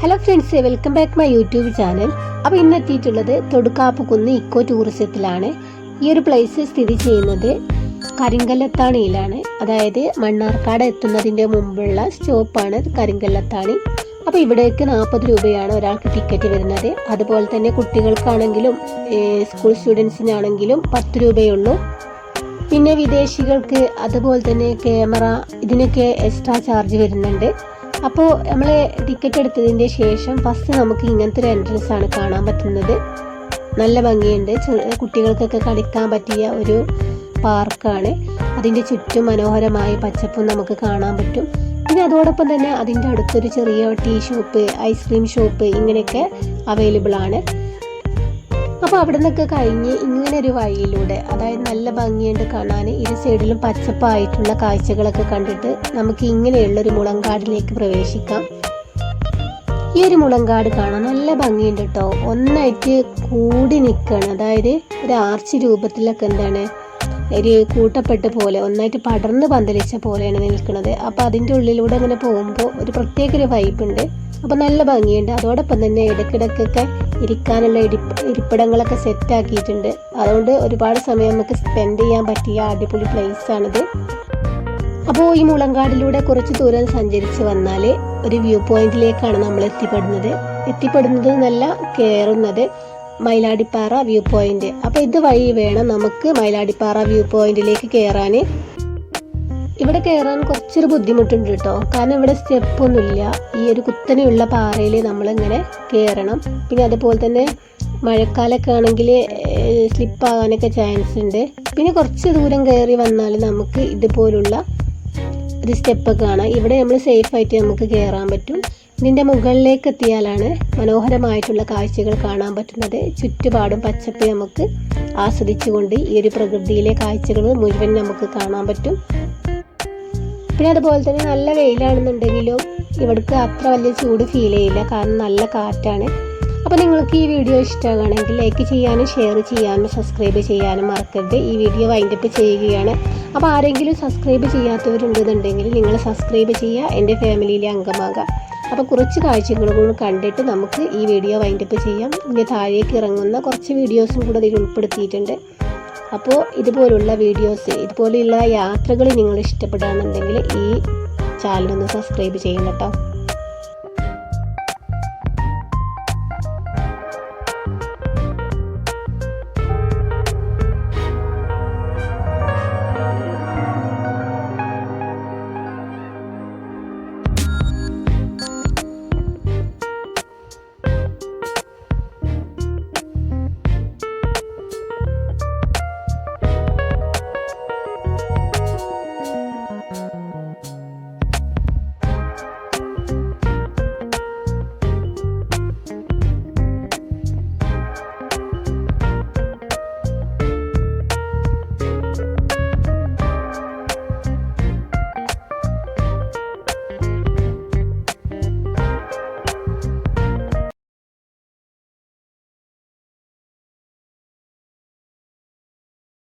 Hello friends welcome back my YouTube channel അപ്പോൾ ഇന്ന് തൊടുക്കാപ്പ് കുന്ന് ഇക്കോ ടൂറിസത്തിലാണ് ഈ ഒരു പ്ലേസ് സ്ഥിതി ചെയ്യുന്നത് കരിങ്കല്ലത്താണിയിലാണ്. അതായത് മണ്ണാർക്കാട് എത്തുന്നതിന്റെ മുമ്പുള്ള സ്റ്റോപ്പാണ് കരിങ്കല്ലത്താണി. അപ്പോൾ ഇവിടേക്ക് നാൽപ്പത് രൂപയാണ് ഒരാൾക്ക് ടിക്കറ്റ് വരുന്നത്. അതുപോലെ തന്നെ കുട്ടികൾക്കാണെങ്കിലും സ്കൂൾ സ്റ്റുഡൻസിനാണെങ്കിലും പത്ത് രൂപയുള്ളൂ പിന്നെ വിദേശികൾക്ക് അതുപോലെ തന്നെ ക്യാമറ ഇതിനൊക്കെ എക്സ്ട്രാ ചാർജ് വരുന്നുണ്ട്. അപ്പോൾ നമ്മൾ ടിക്കറ്റ് എടുത്തതിന്റെ ശേഷം ഫസ്റ്റ് നമുക്ക് ഇങ്ങനത്തെ ഒരു എൻട്രൻസ് ആണ് കാണാൻ പറ്റുന്നത്. നല്ല ഭംഗിയുണ്ട്. കുട്ടികൾക്കൊക്കെ കളിക്കാൻ പറ്റിയ ഒരു പാർക്കാണ് അതിന്റെ ചുറ്റും മനോഹരമായ പച്ചപ്പും നമുക്ക് കാണാൻ പറ്റും. പിന്നെ അതോടൊപ്പം തന്നെ അതിന്റെ അടുത്തൊരു ചെറിയ tea shop ice cream shop ഇങ്ങനെയൊക്കെ അവൈലബിൾ ആണ്. അപ്പോൾ അവിടെ നിന്നൊക്കെ കഴിഞ്ഞ് ഇങ്ങനെ ഒരു വഴിയിലൂടെ അതായത് നല്ല ഭംഗിയുണ്ട് കാണാൻ ഇരു സൈഡിലും പച്ചപ്പായിട്ടുള്ള കാഴ്ചകളൊക്കെ കണ്ടിട്ട് നമുക്ക് ഇങ്ങനെയുള്ള ഒരു മുളങ്കാടിലേക്ക് പ്രവേശിക്കാം. ഈ ഒരു മുളങ്കാട് കാണാൻ നല്ല ഭംഗിയുണ്ട് കേട്ടോ ഒന്നായിട്ട് കൂടി നിൽക്കുകയാണ്. അതായത് ഒരു ആർച്ച് രൂപത്തിലൊക്കെ എന്താണ് ഒരു കൂട്ടപ്പെട്ട പോലെ ഒന്നായിട്ട് പടർന്ന് പന്തലിച്ച പോലെയാണ് നിൽക്കുന്നത്. അപ്പോൾ അതിന്റെ ഉള്ളിലൂടെ അങ്ങനെ പോകുമ്പോൾ ഒരു പ്രത്യേക ഒരു വൈബ് ഉണ്ട്. അപ്പോൾ നല്ല ഭംഗിയുണ്ട്. അതോടൊപ്പം തന്നെ ഇടയ്ക്കിടയ്ക്കൊക്കെ ഇരിക്കാനുള്ള ഇരിപ്പ് ഇരിപ്പിടങ്ങളൊക്കെ സെറ്റ് ആക്കിയിട്ടുണ്ട്. അതുകൊണ്ട് ഒരുപാട് സമയം നമുക്ക് സ്പെൻഡ് ചെയ്യാൻ പറ്റിയ അടിപൊളി പ്ലേസ് ആണിത്. അപ്പോൾ ഈ മുളങ്കാടിലൂടെ കുറച്ച് ദൂരം സഞ്ചരിച്ച് വന്നാൽ ഒരു വ്യൂ പോയിന്റിലേക്കാണ് നമ്മൾ എത്തിപ്പെടുന്നത്. എത്തിപ്പെടുന്നത് നല്ല കയറുന്നത് മയിലാടിപ്പാറ വ്യൂ പോയിന്റ് അപ്പോൾ ഇത് വഴി വേണം നമുക്ക് മയിലാടിപ്പാറ വ്യൂ പോയിന്റിലേക്ക് കയറാൻ ഇവിടെ കയറാൻ കുറച്ചൊരു ബുദ്ധിമുട്ടുണ്ട് കേട്ടോ കാരണം ഇവിടെ സ്റ്റെപ്പൊന്നുമില്ല. ഈ ഒരു കുത്തനെയുള്ള പാറയിൽ നമ്മളിങ്ങനെ കയറണം പിന്നെ അതുപോലെ തന്നെ മഴക്കാലമൊക്കെ ആണെങ്കിൽ സ്ലിപ്പാകാനൊക്കെ ചാൻസ് ഉണ്ട്. പിന്നെ കുറച്ച് ദൂരം കയറി വന്നാൽ നമുക്ക് ഇതുപോലുള്ള ഒരു സ്റ്റെപ്പ് കാണാം. ഇവിടെ നമ്മൾ സേഫ് ആയിട്ട് നമുക്ക് കയറാൻ പറ്റും. ഇതിന്റെ മുകളിലേക്ക് എത്തിയാലാണ് മനോഹരമായിട്ടുള്ള കാഴ്ചകൾ കാണാൻ പറ്റുന്നത്. ചുറ്റുപാടും പച്ചപ്പ് നമുക്ക് ആസ്വദിച്ചുകൊണ്ട് ഈ ഒരു പ്രകൃതിയിലെ കാഴ്ചകൾ മുഴുവൻ നമുക്ക് കാണാൻ പറ്റും. പിന്നെ അതുപോലെ തന്നെ നല്ല വെയിലാണെന്നുണ്ടെങ്കിലും ഇവിടേക്ക് അത്ര വലിയ ചൂട് ഫീൽ ചെയ്യില്ല. കാരണം നല്ല കാറ്റാണ്. അപ്പോൾ നിങ്ങൾക്ക് ഈ വീഡിയോ ഇഷ്ടമാണെങ്കിൽ ലൈക്ക് ചെയ്യാനും ഷെയർ ചെയ്യാനും സബ്സ്ക്രൈബ് ചെയ്യാനും മറക്കരുത്. ഈ വീഡിയോ വൈൻഡപ്പ് ചെയ്യുകയാണ്. അപ്പോൾ ആരെങ്കിലും സബ്സ്ക്രൈബ് ചെയ്യാത്തവരുണ്ടെന്നുണ്ടെങ്കിൽ നിങ്ങൾ സബ്സ്ക്രൈബ് ചെയ്യുക എന്റെ ഫാമിലിയിലെ അംഗമാകാം അപ്പോൾ കുറച്ച് കാഴ്ചകളും കണ്ടിട്ട് നമുക്ക് ഈ വീഡിയോ വൈൻഡപ്പ് ചെയ്യാം. ഇനി താഴേക്ക് ഇറങ്ങുന്ന കുറച്ച് വീഡിയോസും കൂടെ അതിൽ ഉൾപ്പെടുത്തിയിട്ടുണ്ട്. അപ്പോൾ ഇതുപോലുള്ള വീഡിയോസ് ഇതുപോലെയുള്ള യാത്രകൾ നിങ്ങൾ ഇഷ്ടപ്പെടുകയാണെന്നുണ്ടെങ്കിൽ ഈ ചാനൽ ഒന്ന് സബ്സ്ക്രൈബ് ചെയ്യണം കേട്ടോ.